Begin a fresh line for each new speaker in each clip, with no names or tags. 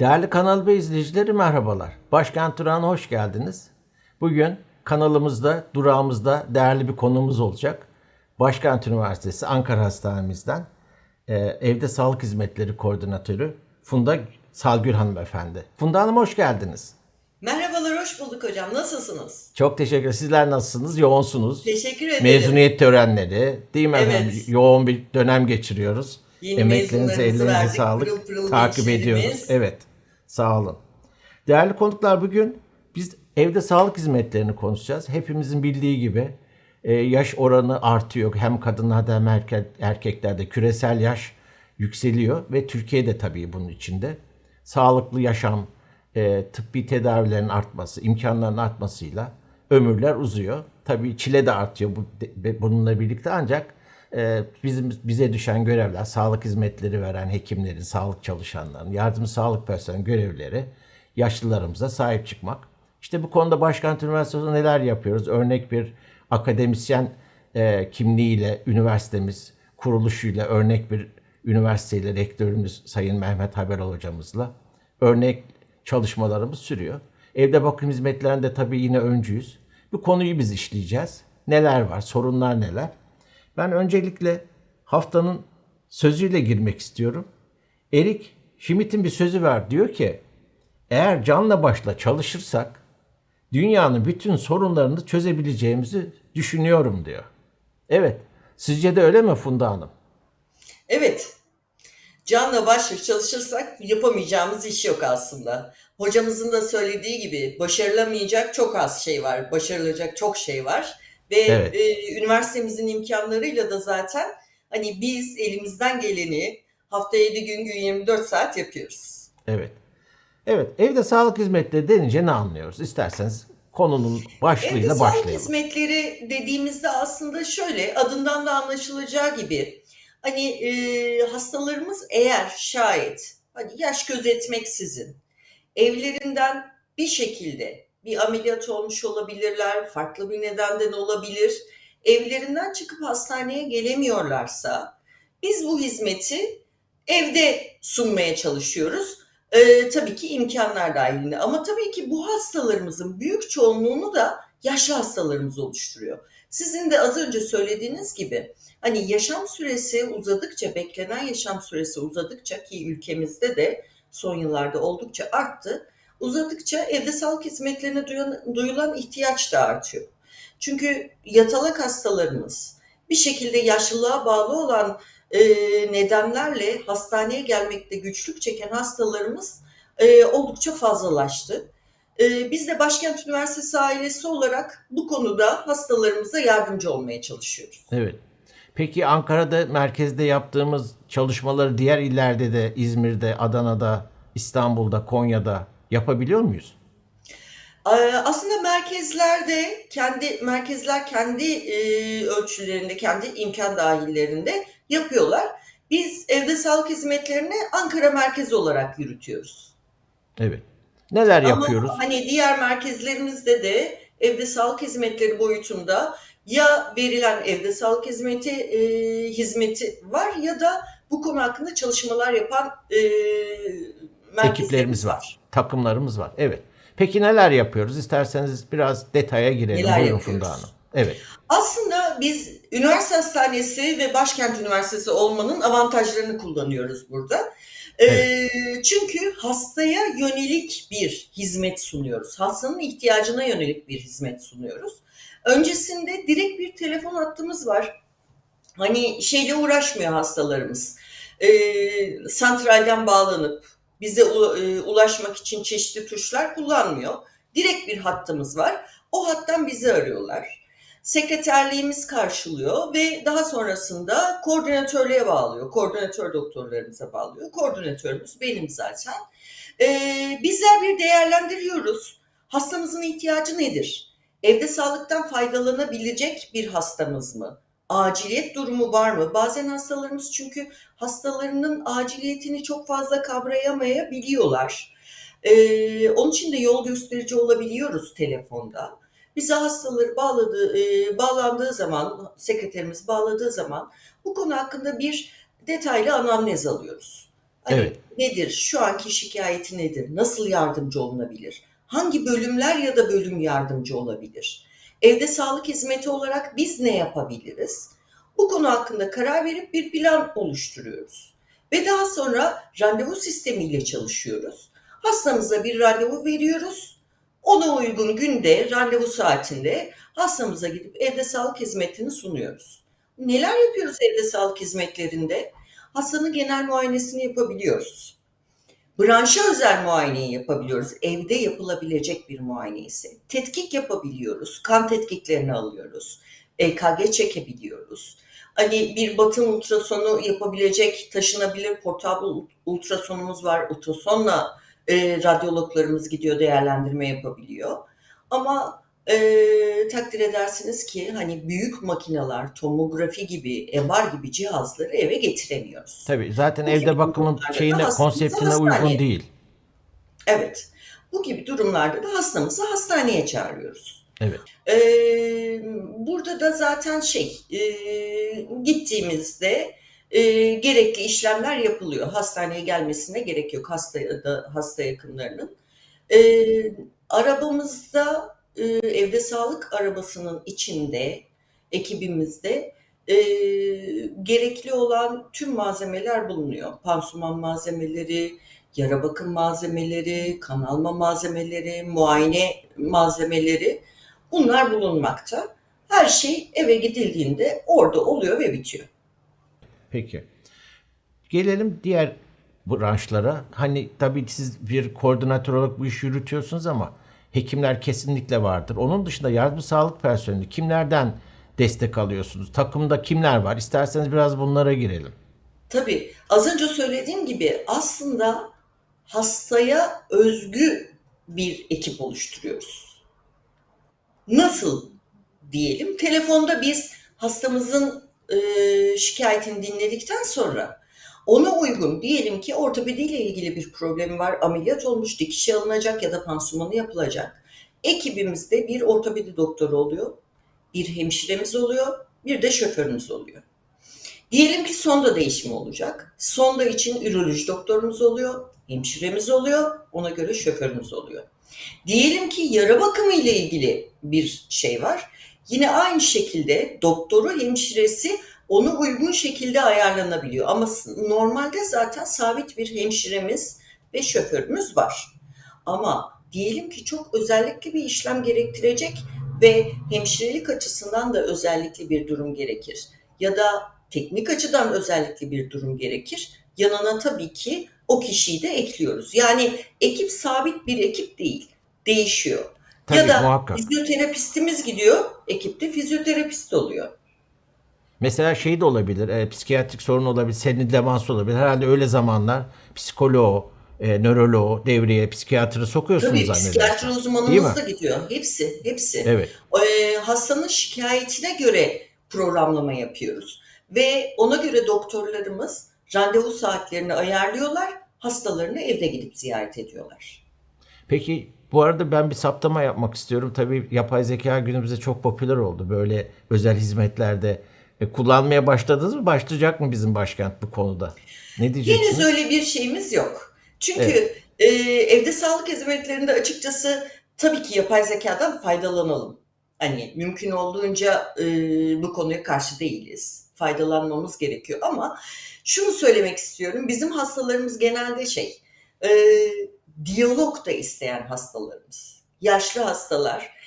Değerli Kanal ve izleyicileri merhabalar. Başkent Durağı'na hoş geldiniz. Bugün kanalımızda, durağımızda değerli bir konumuz olacak. Başkent Üniversitesi Ankara Hastanemizden e, Evde Sağlık Hizmetleri Koordinatörü Funda Salgül Hanımefendi. Funda Hanım hoş geldiniz.
Merhabalar, hoş bulduk hocam. Nasılsınız?
Çok teşekkür ederim. Sizler nasılsınız? Yoğunsunuz.
Teşekkür ederim.
Mezuniyet törenleri, değil mi efendim?
Evet.
Yoğun bir dönem geçiriyoruz.
Yeni
Emeklerinize, ellerinize
verdik.
sağlık.
Pırıl pırıl
Takip ediyoruz. Evet. Sağ olun. Değerli konuklar bugün biz evde sağlık hizmetlerini konuşacağız. Hepimizin bildiği gibi e, yaş oranı artıyor. Hem kadınlarda hem erke- erkeklerde küresel yaş yükseliyor ve Türkiye'de tabii bunun içinde. Sağlıklı yaşam, e, tıbbi tedavilerin artması, imkanların artmasıyla ömürler uzuyor. Tabii çile de artıyor bu, de- bununla birlikte ancak bizim bize düşen görevler, sağlık hizmetleri veren hekimlerin, sağlık çalışanların, yardımcı sağlık personeli görevleri yaşlılarımıza sahip çıkmak. İşte bu konuda Başkent Üniversitesi'nde neler yapıyoruz? Örnek bir akademisyen e, kimliğiyle üniversitemiz kuruluşuyla örnek bir üniversiteyle rektörümüz Sayın Mehmet Haberal hocamızla örnek çalışmalarımız sürüyor. Evde bakım hizmetlerinde tabii yine öncüyüz. Bu konuyu biz işleyeceğiz. Neler var, sorunlar neler? Ben öncelikle haftanın sözüyle girmek istiyorum. Erik Schmidt'in bir sözü var. Diyor ki eğer canla başla çalışırsak dünyanın bütün sorunlarını çözebileceğimizi düşünüyorum diyor. Evet. Sizce de öyle mi Funda Hanım?
Evet, canla başla çalışırsak yapamayacağımız iş yok aslında. Hocamızın da söylediği gibi başarılamayacak çok az şey var, başarılacak çok şey var. Ve
Evet.
e, üniversitemizin imkanlarıyla da zaten hani biz elimizden geleni hafta 7 gün gün 24 saat yapıyoruz.
Evet. Evet. Evde sağlık hizmetleri denince ne anlıyoruz? İsterseniz konunun
Evde
başlığıyla
sağlık
başlayalım.
hizmetleri dediğimizde aslında şöyle adından da anlaşılacağı gibi hani e, hastalarımız eğer şayet hani yaş gözetmeksizin evlerinden bir şekilde bir ameliyat olmuş olabilirler, farklı bir nedenden olabilir. Evlerinden çıkıp hastaneye gelemiyorlarsa biz bu hizmeti evde sunmaya çalışıyoruz. Ee, tabii ki imkanlar dahilinde ama tabii ki bu hastalarımızın büyük çoğunluğunu da yaşlı hastalarımız oluşturuyor. Sizin de az önce söylediğiniz gibi hani yaşam süresi uzadıkça, beklenen yaşam süresi uzadıkça ki ülkemizde de son yıllarda oldukça arttı. Uzadıkça evde sağlık hizmetlerine duyulan ihtiyaç da artıyor. Çünkü yatalak hastalarımız bir şekilde yaşlılığa bağlı olan e, nedenlerle hastaneye gelmekte güçlük çeken hastalarımız e, oldukça fazlalaştı. E, biz de Başkent Üniversitesi ailesi olarak bu konuda hastalarımıza yardımcı olmaya çalışıyoruz.
Evet. Peki Ankara'da merkezde yaptığımız çalışmaları diğer illerde de İzmir'de, Adana'da, İstanbul'da, Konya'da yapabiliyor muyuz?
Ee, Aslında merkezlerde kendi merkezler kendi e, ölçülerinde, kendi imkan dahillerinde yapıyorlar. Biz evde sağlık hizmetlerini Ankara merkezi olarak yürütüyoruz.
Evet. Neler
Ama
yapıyoruz?
hani diğer merkezlerimizde de evde sağlık hizmetleri boyutunda ya verilen evde sağlık hizmeti e, hizmeti var ya da bu konu hakkında çalışmalar yapan e, merkezlerimiz
Ekiplerimiz var. Takımlarımız var. Evet. Peki neler yapıyoruz? İsterseniz biraz detaya girelim.
Neler
Buyurun
yapıyoruz?
Funda Hanım. Evet.
Aslında biz üniversite hastanesi ve başkent üniversitesi olmanın avantajlarını kullanıyoruz burada. Ee, çünkü hastaya yönelik bir hizmet sunuyoruz. Hastanın ihtiyacına yönelik bir hizmet sunuyoruz. Öncesinde direkt bir telefon hattımız var. Hani şeyle uğraşmıyor hastalarımız. Ee, santralden bağlanıp bize e, ulaşmak için çeşitli tuşlar kullanmıyor. Direkt bir hattımız var. O hattan bizi arıyorlar sekreterliğimiz karşılıyor ve daha sonrasında koordinatörlüğe bağlıyor. Koordinatör doktorlarımıza bağlıyor. Koordinatörümüz benim zaten. Ee, bizler bir değerlendiriyoruz. Hastamızın ihtiyacı nedir? Evde sağlıktan faydalanabilecek bir hastamız mı? Aciliyet durumu var mı? Bazen hastalarımız çünkü hastalarının aciliyetini çok fazla kavrayamayabiliyorlar. Ee, onun için de yol gösterici olabiliyoruz telefonda. Bize hastaları bağladığı, e, bağlandığı zaman, sekreterimiz bağladığı zaman bu konu hakkında bir detaylı anamnez alıyoruz. Hani
Evet.
nedir? Şu anki şikayeti nedir? Nasıl yardımcı olunabilir? Hangi bölümler ya da bölüm yardımcı olabilir? Evde sağlık hizmeti olarak biz ne yapabiliriz? Bu konu hakkında karar verip bir plan oluşturuyoruz. Ve daha sonra randevu sistemiyle çalışıyoruz. Hastamıza bir randevu veriyoruz. Ona uygun günde, randevu saatinde hastamıza gidip evde sağlık hizmetini sunuyoruz. Neler yapıyoruz evde sağlık hizmetlerinde? Hastanın genel muayenesini yapabiliyoruz. Branşa özel muayeneyi yapabiliyoruz. Evde yapılabilecek bir muayene ise. Tetkik yapabiliyoruz. Kan tetkiklerini alıyoruz. EKG çekebiliyoruz. Hani bir batın ultrasonu yapabilecek taşınabilir portable ultrasonumuz var. Ultrasonla e, radyologlarımız gidiyor değerlendirme yapabiliyor. Ama e, takdir edersiniz ki hani büyük makineler, tomografi gibi, MR gibi cihazları eve getiremiyoruz.
Tabii zaten
Bu
evde bakımın şeyine konseptine
hastaneye-
uygun değil.
Evet. Bu gibi durumlarda da hastamızı hastaneye çağırıyoruz.
Evet.
Ee, burada da zaten şey e, gittiğimizde e, gerekli işlemler yapılıyor. Hastaneye gelmesine gerek yok hasta da hasta yakınlarının. Ee, arabamızda e, evde sağlık arabasının içinde ekibimizde e, gerekli olan tüm malzemeler bulunuyor. Pansuman malzemeleri, yara bakım malzemeleri, kan alma malzemeleri, muayene malzemeleri bunlar bulunmakta. Her şey eve gidildiğinde orada oluyor ve bitiyor.
Peki. Gelelim diğer branşlara. Hani tabii siz bir koordinatör olarak bu işi yürütüyorsunuz ama hekimler kesinlikle vardır. Onun dışında yardım sağlık personeli kimlerden destek alıyorsunuz? Takımda kimler var? İsterseniz biraz bunlara girelim.
Tabii az önce söylediğim gibi aslında hastaya özgü bir ekip oluşturuyoruz. Nasıl diyelim? Telefonda biz hastamızın e, şikayetini dinledikten sonra ona uygun diyelim ki ortopediyle ilgili bir problemi var, ameliyat olmuş, dikişi alınacak ya da pansumanı yapılacak. Ekibimizde bir ortopedi doktoru oluyor, bir hemşiremiz oluyor, bir de şoförümüz oluyor. Diyelim ki sonda değişimi olacak. Sonda için üroloji doktorumuz oluyor, hemşiremiz oluyor, ona göre şoförümüz oluyor. Diyelim ki yara bakımı ile ilgili bir şey var. Yine aynı şekilde doktoru, hemşiresi onu uygun şekilde ayarlanabiliyor. Ama normalde zaten sabit bir hemşiremiz ve şoförümüz var. Ama diyelim ki çok özellikli bir işlem gerektirecek ve hemşirelik açısından da özellikli bir durum gerekir. Ya da teknik açıdan özellikli bir durum gerekir. Yanına tabii ki o kişiyi de ekliyoruz. Yani ekip sabit bir ekip değil, değişiyor.
Tabii
ya da
muhakkak.
fizyoterapistimiz gidiyor, ekipte fizyoterapist oluyor.
Mesela şey de olabilir, e, psikiyatrik sorun olabilir, senin demans olabilir. Herhalde öyle zamanlar psikoloğu, e, nöroloğu, devreye, psikiyatri sokuyorsunuz
Tabii psikiyatri uzmanımız da gidiyor. Hepsi, hepsi.
Evet.
Ee, hastanın şikayetine göre programlama yapıyoruz. Ve ona göre doktorlarımız randevu saatlerini ayarlıyorlar, hastalarını evde gidip ziyaret ediyorlar.
Peki bu arada ben bir saptama yapmak istiyorum. Tabii yapay zeka günümüzde çok popüler oldu. Böyle özel hizmetlerde E, kullanmaya başladınız mı? Başlayacak mı bizim başkent bu konuda? Ne diyeceksiniz?
Henüz öyle bir şeyimiz yok. Çünkü
Evet.
e, evde sağlık hizmetlerinde açıkçası tabii ki yapay zekadan faydalanalım. Hani mümkün olduğunca e, bu konuya karşı değiliz. Faydalanmamız gerekiyor ama şunu söylemek istiyorum. Bizim hastalarımız genelde şey, e, diyalog da isteyen hastalarımız. Yaşlı hastalar.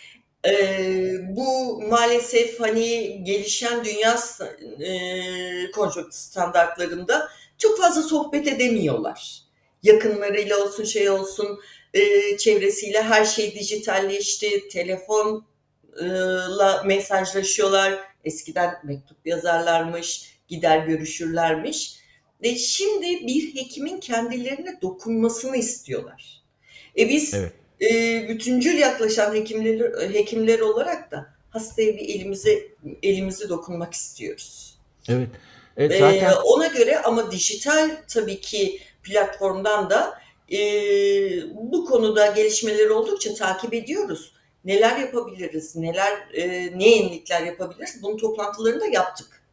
E, bu maalesef hani gelişen dünya sta- e, konjonktür standartlarında çok fazla sohbet edemiyorlar. Yakınlarıyla olsun şey olsun e, çevresiyle her şey dijitalleşti. Telefonla mesajlaşıyorlar. Eskiden mektup yazarlarmış, gider görüşürlermiş. Ve şimdi bir hekimin kendilerine dokunmasını istiyorlar. E biz
Evet.
E, bütüncül yaklaşan hekimler, hekimler olarak da hastaya bir elimize elimizi dokunmak istiyoruz.
Evet. Evet
Ee,
zaten
ona göre ama dijital tabii ki platformdan da e, bu konuda gelişmeleri oldukça takip ediyoruz. Neler yapabiliriz, neler e, ne yenilikler yapabiliriz? Bunun toplantılarını da yaptık.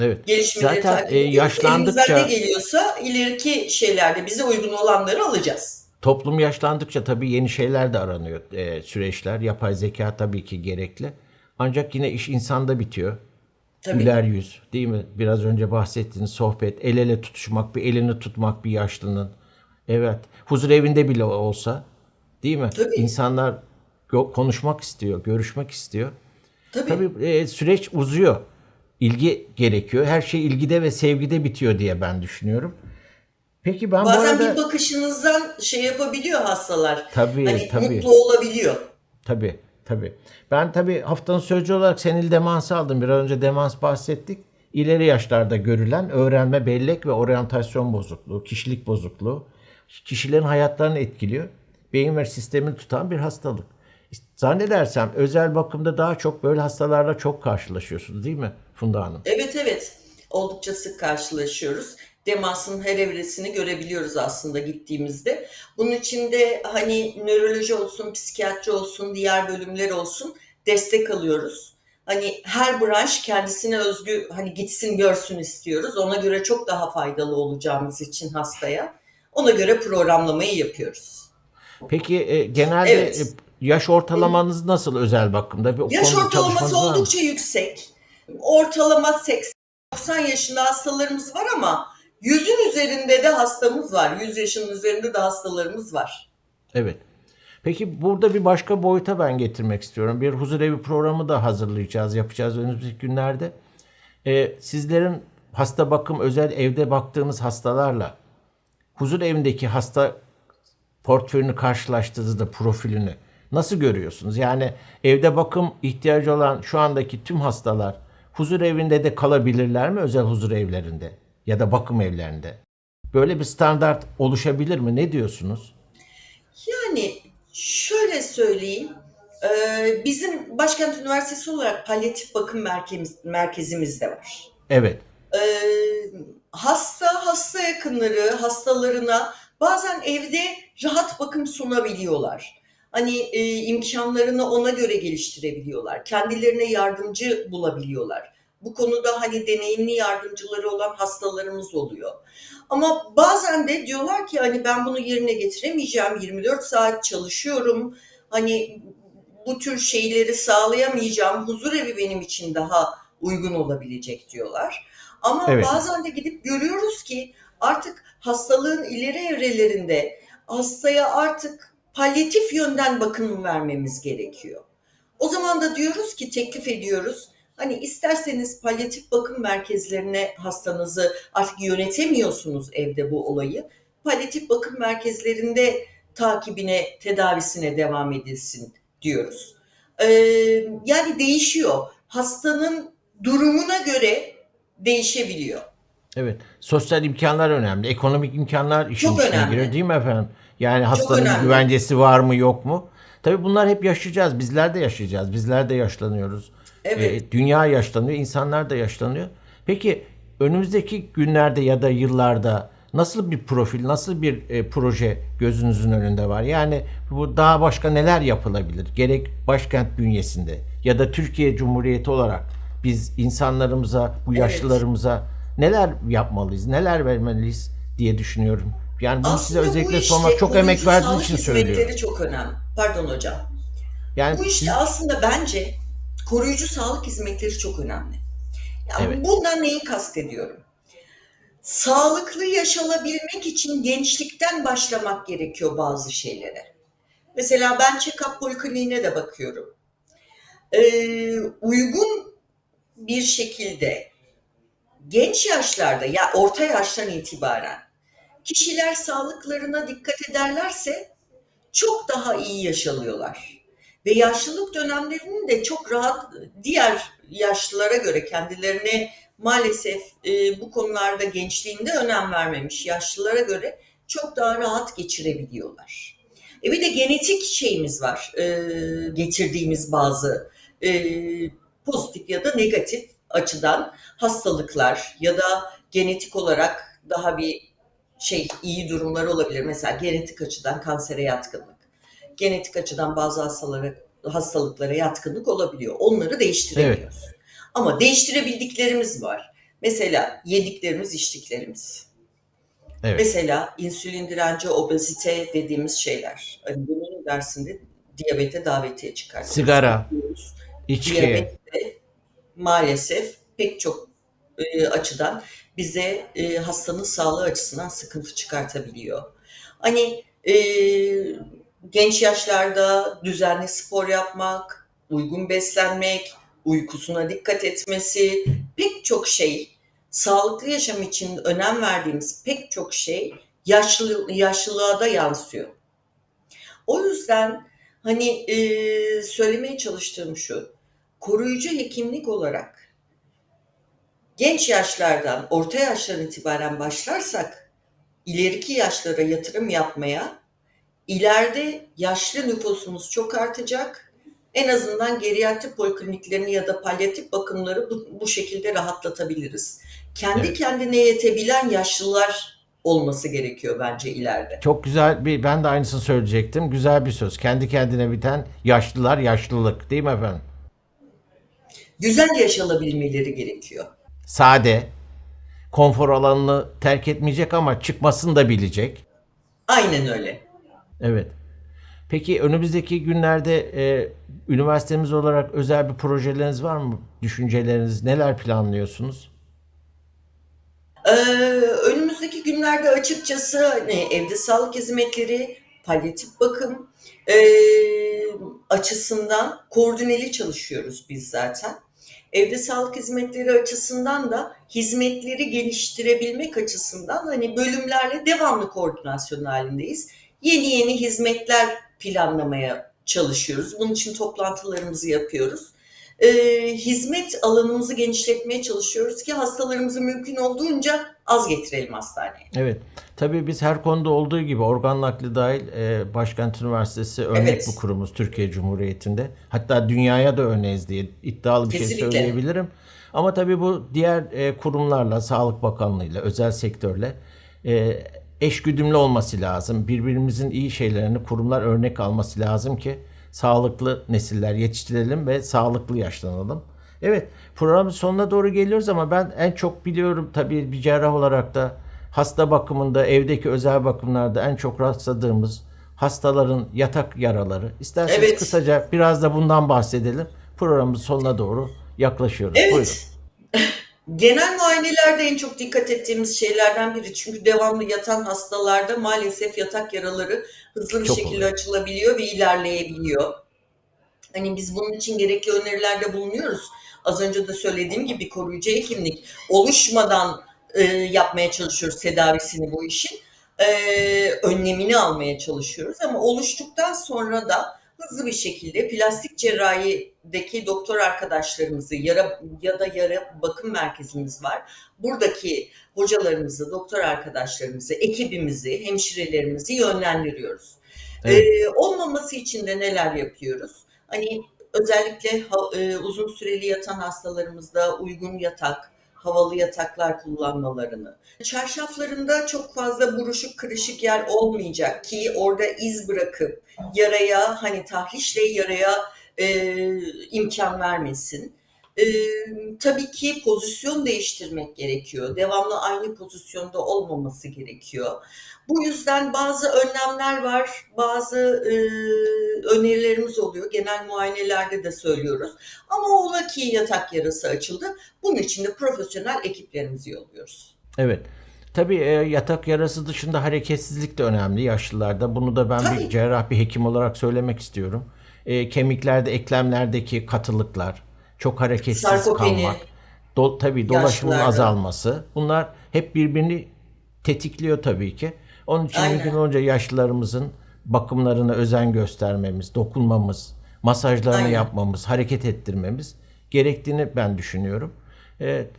Evet. Gelişmeleri
Zaten
takip
e, yaşlandıkça
ne geliyorsa ileriki şeylerde bize uygun olanları alacağız.
Toplum yaşlandıkça tabii yeni şeyler de aranıyor e, süreçler. Yapay zeka tabii ki gerekli. Ancak yine iş insanda bitiyor.
Tabii.
Güler yüz değil mi? Biraz önce bahsettiğiniz sohbet, el ele tutuşmak, bir elini tutmak bir yaşlının. Evet. Huzur evinde bile olsa değil mi?
Tabii.
İnsanlar konuşmak istiyor, görüşmek istiyor.
Tabii.
Tabii e, süreç uzuyor. İlgi gerekiyor. Her şey ilgide ve sevgide bitiyor diye ben düşünüyorum. Peki ben bu
Bazen
arada
bir bakışınızdan şey yapabiliyor hastalar.
Tabii,
hani
tabii.
mutlu olabiliyor.
Tabii, tabii. Ben tabii haftanın sözcü olarak senil demansı aldım. Biraz önce demans bahsettik. İleri yaşlarda görülen öğrenme, bellek ve oryantasyon bozukluğu, kişilik bozukluğu kişilerin hayatlarını etkiliyor. Beyin ve sistemini tutan bir hastalık. Zannedersem özel bakımda daha çok böyle hastalarla çok karşılaşıyorsunuz değil mi Funda Hanım?
Evet evet. Oldukça sık karşılaşıyoruz. Demansın her evresini görebiliyoruz aslında gittiğimizde. Bunun içinde hani nöroloji olsun, psikiyatri olsun, diğer bölümler olsun destek alıyoruz. Hani her branş kendisine özgü hani gitsin görsün istiyoruz. Ona göre çok daha faydalı olacağımız için hastaya. Ona göre programlamayı yapıyoruz.
Peki e, genelde
Evet.
e, yaş ortalamanız nasıl özel bakımda? Bir
Yaş ortalaması
mı?
oldukça yüksek. Ortalama 80-90 yaşında hastalarımız var ama yüzün üzerinde de hastamız var. 100 yaşının üzerinde de hastalarımız var.
Evet. Peki burada bir başka boyuta ben getirmek istiyorum. Bir huzur evi programı da hazırlayacağız, yapacağız önümüzdeki günlerde. Ee, sizlerin hasta bakım, özel evde baktığınız hastalarla huzur evindeki hasta portföyünü karşılaştırdığınızda profilini nasıl görüyorsunuz? Yani evde bakım ihtiyacı olan şu andaki tüm hastalar huzur evinde de kalabilirler mi özel huzur evlerinde ya da bakım evlerinde? Böyle bir standart oluşabilir mi? Ne diyorsunuz?
Yani şöyle söyleyeyim. e, Bizim Başkent Üniversitesi olarak palyatif bakım merkezimiz, merkezimiz de var.
Evet.
Ee, hasta, hasta yakınları hastalarına bazen evde rahat bakım sunabiliyorlar. Hani e, imkanlarını ona göre geliştirebiliyorlar. Kendilerine yardımcı bulabiliyorlar. Bu konuda hani deneyimli yardımcıları olan hastalarımız oluyor. Ama bazen de diyorlar ki hani ben bunu yerine getiremeyeceğim. 24 saat çalışıyorum. Hani bu tür şeyleri sağlayamayacağım. Huzur evi benim için daha uygun olabilecek diyorlar. Ama
Evet.
bazen de gidip görüyoruz ki artık hastalığın ileri evrelerinde hastaya artık palyatif yönden bakım vermemiz gerekiyor. O zaman da diyoruz ki teklif ediyoruz. Hani isterseniz palyatif bakım merkezlerine hastanızı artık yönetemiyorsunuz evde bu olayı. Palyatif bakım merkezlerinde takibine, tedavisine devam edilsin diyoruz. Ee, yani değişiyor. Hastanın durumuna göre değişebiliyor.
Evet. Sosyal imkanlar önemli. Ekonomik imkanlar işin
Çok
içine
önemli.
giriyor değil mi efendim? Yani hastanın güvencesi var mı yok mu? Tabii bunlar hep yaşayacağız. Bizler de yaşayacağız. Bizler de yaşlanıyoruz.
Evet.
Ee, dünya yaşlanıyor. insanlar da yaşlanıyor. Peki önümüzdeki günlerde ya da yıllarda nasıl bir profil, nasıl bir e, proje gözünüzün önünde var? Yani bu daha başka neler yapılabilir? Gerek başkent bünyesinde ya da Türkiye Cumhuriyeti olarak biz insanlarımıza, bu
Evet.
yaşlılarımıza neler yapmalıyız, neler vermeliyiz diye düşünüyorum. Yani bunu size
Aslında bu
özellikle
işte
sormak çok emek verdiğiniz için söylüyorum.
çok önemli. Pardon hocam.
Yani
Bu işte
siz-
aslında bence koruyucu sağlık hizmetleri çok önemli. Yani
Evet.
bundan neyi kastediyorum? Sağlıklı yaşanabilmek için gençlikten başlamak gerekiyor bazı şeylere. Mesela ben check-up polikliniğine de bakıyorum. Ee, uygun bir şekilde genç yaşlarda ya orta yaştan itibaren kişiler sağlıklarına dikkat ederlerse çok daha iyi yaşalıyorlar. Ve yaşlılık dönemlerinin de çok rahat diğer yaşlılara göre kendilerine maalesef e, bu konularda gençliğinde önem vermemiş yaşlılara göre çok daha rahat geçirebiliyorlar. E bir de genetik şeyimiz var, e, getirdiğimiz bazı e, pozitif ya da negatif açıdan hastalıklar ya da genetik olarak daha bir şey iyi durumlar olabilir. Mesela genetik açıdan kansere yatkınlık, genetik açıdan bazı hastalara, hastalıklara yatkınlık olabiliyor. Onları değiştiremiyoruz. Ama değiştirebildiklerimiz var. Mesela yediklerimiz, içtiklerimiz.
Evet.
Mesela insülin direnci, obezite dediğimiz şeyler. Hani bunun dersinde diyabete davetiye çıkartıyoruz.
Sigara, içki.
Diyabet de maalesef pek çok e, açıdan bize e, hastanın sağlığı açısından sıkıntı çıkartabiliyor. Hani e, genç yaşlarda düzenli spor yapmak, uygun beslenmek, uykusuna dikkat etmesi, pek çok şey, sağlıklı yaşam için önem verdiğimiz pek çok şey yaşlı, yaşlılığa da yansıyor. O yüzden hani e, söylemeye çalıştığım şu, koruyucu hekimlik olarak genç yaşlardan, orta yaştan itibaren başlarsak ileriki yaşlara yatırım yapmaya, ileride yaşlı nüfusumuz çok artacak. En azından geriatrik polikliniklerini ya da palyatif bakımları bu, bu şekilde rahatlatabiliriz. Kendi
Evet.
kendine yetebilen yaşlılar olması gerekiyor bence ileride.
Çok güzel bir ben de aynısını söyleyecektim. Güzel bir söz. Kendi kendine biten yaşlılar yaşlılık değil mi efendim?
Güzel yaşanabilmeleri gerekiyor.
Sade, konfor alanını terk etmeyecek ama çıkmasını da bilecek.
Aynen öyle.
Evet. Peki önümüzdeki günlerde e, üniversitemiz olarak özel bir projeleriniz var mı? Düşünceleriniz, neler planlıyorsunuz?
Ee, önümüzdeki günlerde açıkçası hani evde sağlık hizmetleri, palyatif bakım e, açısından koordineli çalışıyoruz biz zaten. Evde sağlık hizmetleri açısından da hizmetleri geliştirebilmek açısından hani bölümlerle devamlı koordinasyon halindeyiz. Yeni yeni hizmetler planlamaya çalışıyoruz. Bunun için toplantılarımızı yapıyoruz. Ee, hizmet alanımızı genişletmeye çalışıyoruz ki hastalarımızı mümkün olduğunca az getirelim hastaneye.
Evet. Tabii biz her konuda olduğu gibi organ nakli dahil e, Başkent Üniversitesi örnek
Evet.
bir kurumuz Türkiye Cumhuriyeti'nde. Hatta dünyaya da örneğiz diye iddialı bir şey
Kesinlikle.
söyleyebilirim. Ama tabii bu diğer e, kurumlarla, Sağlık Bakanlığı'yla, özel sektörle e, eşgüdümlü olması lazım. Birbirimizin iyi şeylerini kurumlar örnek alması lazım ki sağlıklı nesiller yetiştirelim ve sağlıklı yaşlanalım. Evet, programın sonuna doğru geliyoruz ama ben en çok biliyorum tabii bir cerrah olarak da hasta bakımında, evdeki özel bakımlarda en çok rastladığımız hastaların yatak yaraları. İsterseniz
Evet.
kısaca biraz da bundan bahsedelim. Programın sonuna doğru yaklaşıyoruz.
Evet.
Buyurun.
Genel muayenelerde en çok dikkat ettiğimiz şeylerden biri. Çünkü devamlı yatan hastalarda maalesef yatak yaraları hızlı bir
Çok
şekilde
oluyor.
açılabiliyor ve ilerleyebiliyor. Hani biz bunun için gerekli önerilerde bulunuyoruz. Az önce de söylediğim gibi koruyucu hekimlik oluşmadan e, yapmaya çalışıyoruz tedavisini bu işin. E, önlemini almaya çalışıyoruz ama oluştuktan sonra da hızlı bir şekilde plastik cerrahideki doktor arkadaşlarımızı yara ya da yara bakım merkezimiz var. Buradaki hocalarımızı, doktor arkadaşlarımızı, ekibimizi, hemşirelerimizi yönlendiriyoruz.
Evet.
Ee, olmaması için de neler yapıyoruz? Hani özellikle e, uzun süreli yatan hastalarımızda uygun yatak, havalı yataklar kullanmalarını. Çarşaflarında çok fazla buruşuk kırışık yer olmayacak ki orada iz bırakıp yaraya hani tahrişle yaraya e, imkan vermesin. E, tabii ki pozisyon değiştirmek gerekiyor. Devamlı aynı pozisyonda olmaması gerekiyor. Bu yüzden bazı önlemler var, bazı e, önerilerimiz oluyor. Genel muayenelerde de söylüyoruz. Ama ola ki yatak yarası açıldı. Bunun için de profesyonel ekiplerimizi yolluyoruz.
Evet. Tabii e, yatak yarası dışında hareketsizlik de önemli yaşlılarda. Bunu da ben bir
Tabii.
cerrah bir hekim olarak söylemek istiyorum. E, kemiklerde, eklemlerdeki katılıklar, çok hareketsiz
Sarkopeni.
kalmak, do, tabii dolaşımın
Yaşlılarda.
azalması. Bunlar hep birbirini tetikliyor tabii ki. Onun için
Aynen.
mümkün olunca yaşlılarımızın bakımlarına özen göstermemiz, dokunmamız, masajlarını
Aynen.
yapmamız, hareket ettirmemiz gerektiğini ben düşünüyorum. Evet.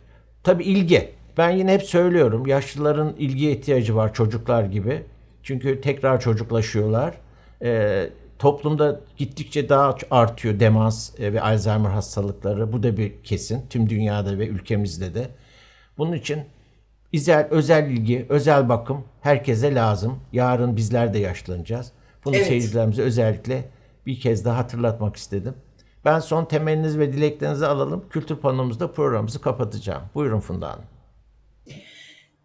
Tabii ilgi. Ben yine hep söylüyorum yaşlıların ilgiye ihtiyacı var çocuklar gibi. Çünkü tekrar çocuklaşıyorlar. Ee, toplumda gittikçe daha artıyor demans e, ve Alzheimer hastalıkları. Bu da bir kesin. Tüm dünyada ve ülkemizde de. Bunun için özel, özel ilgi, özel bakım herkese lazım. Yarın bizler de yaşlanacağız. Bunu
Evet.
seyircilerimize özellikle bir kez daha hatırlatmak istedim. Ben son temenniniz ve dileklerinizi alalım. Kültür panomuzda programımızı kapatacağım. Buyurun Funda Hanım.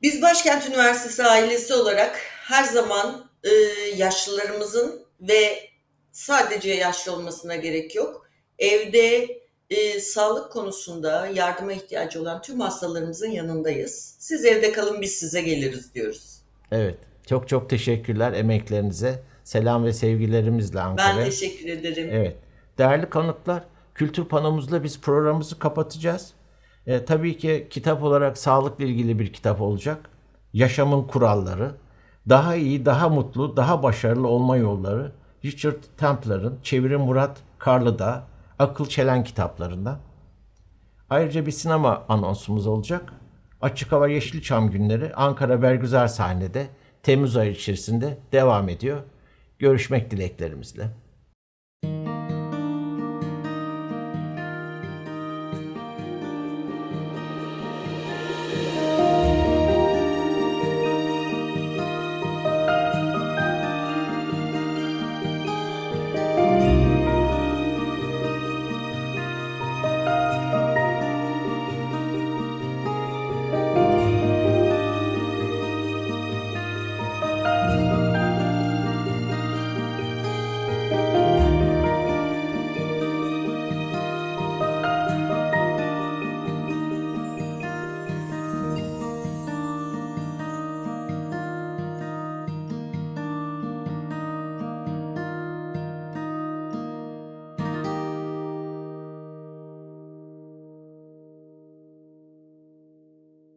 Biz Başkent Üniversitesi ailesi olarak her zaman e, yaşlılarımızın ve sadece yaşlı olmasına gerek yok. Evde e, sağlık konusunda yardıma ihtiyacı olan tüm hastalarımızın yanındayız. Siz evde kalın biz size geliriz diyoruz.
Evet. Çok çok teşekkürler emeklerinize. Selam ve sevgilerimizle
Ben
Ankara'ya.
teşekkür ederim.
Evet. Değerli konuklar, kültür panomuzla biz programımızı kapatacağız. E, tabii ki kitap olarak sağlıkla ilgili bir kitap olacak. Yaşamın kuralları, daha iyi, daha mutlu, daha başarılı olma yolları. Richard Templer'ın, çeviri Murat Karlıdağ, Akıl Çelen kitaplarından. Ayrıca bir sinema anonsumuz olacak. Açık Hava Yeşilçam günleri Ankara Bergüzar sahnede Temmuz ayı içerisinde devam ediyor. Görüşmek dileklerimizle.